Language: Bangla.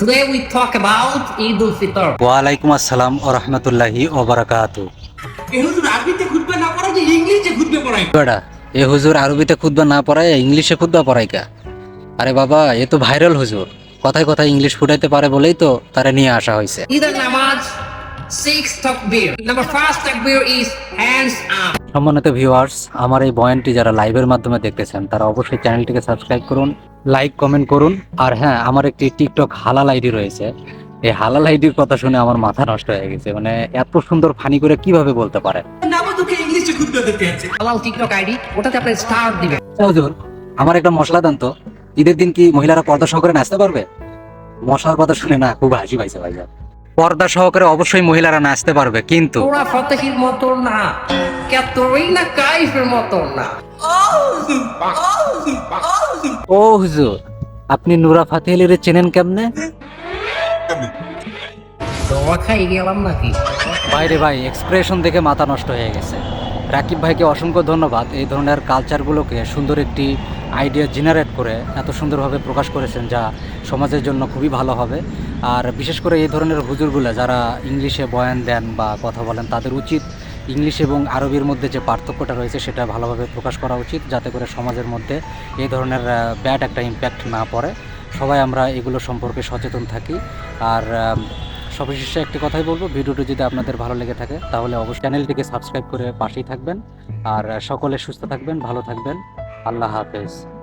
Today we talk about Eid al-Fitr. ওয়ালাইকুম আসসালাম ও রহমতুল্লাহি ও বারাকাতু এ হুজুর আরবিতে খুতবা না পড়াই যে ইংলিশে খুতবা এ হুজুর আরবিতে খুদবা না পড়ায় ইংলিশে খুদবা পড়ায় কা? আরে বাবা এ তো ভাইরাল হুজুর। কথায় কথায় ইংলিশ ফুটাইতে পারে বলেই তো তারা নিয়ে আসা হয়েছে Eid al-Namaz, six takbir. Number first takbir is hands up. সম্মানিত ভিউয়ার্স আমার এই বয়ানটি যারা লাইভের মাধ্যমে দেখতেছেন তারা অবশ্যই চ্যানেলটিকে সাবস্ক্রাইব করুন লাইক কমেন্ট করুন। আর হ্যাঁ আমার একটি টিকটক হালাল আইডি রয়েছে। এই হালাল আইডির কথা শুনে আমার মাথা নষ্ট হয়ে গেছে। মানে এত সুন্দর ফানি করে কীভাবে বলতে পারে? নামও তোকে ইংলিশে খুতবা দিতে আছে হালাল টিকটক আইডি ওটাতে আপনি স্টার দিবেন। হুজুর আমার একটা মশলা দেন তো। ঈদের দিন কি মহিলারা পর্দা সহকারে নাচতে পারবে মশলার কথা শুনে না খুব হাসি পাইছে ভাইজান। পর্দা সহকারে অবশ্যই মহিলারা নাচতে পারবে কিন্তু তোরা ফতেহির মতো না। ক্যাথরিনা কাইফের মতো না। ও হুজুর আপনি নুরা ফাতেহেলের চেনেন কেমনে? দোয়া খাই গেলাম নাকি? বাইরে ভাই এক্সপ্রেশন দেখে মাথা নষ্ট হয়ে গেছে। রাকিব ভাইকে অসংখ্য ধন্যবাদ এই ধরনের কালচারগুলোকে সুন্দর একটি আইডিয়া জেনারেট করে এত সুন্দরভাবে প্রকাশ করেছেন যা সমাজের জন্য খুবই ভালো হবে। আর বিশেষ করে এই ধরনের হুজুরগুলো যারা ইংলিশে বয়ান দেন বা কথা বলেন তাদের উচিত ইংলিশ এবং আরবির মধ্যে যে পার্থক্যটা রয়েছে সেটা ভালোভাবে প্রকাশ করা উচিত যাতে করে সমাজের মধ্যে এই ধরনের ব্যাড একটা ইম্প্যাক্ট না পড়ে। সবাই আমরা এগুলো সম্পর্কে সচেতন থাকি। আর আম, সর্বশেষে একটি কথাই বলব ভিডিওটি যদি আপনাদের ভালো লেগে থাকে তাহলে অবশ্যই চ্যানেলটিকে সাবস্ক্রাইব করে পাশেই থাকবেন। আর সকলে সুস্থ থাকবেন ভালো থাকবেন। আল্লাহ হাফেজ।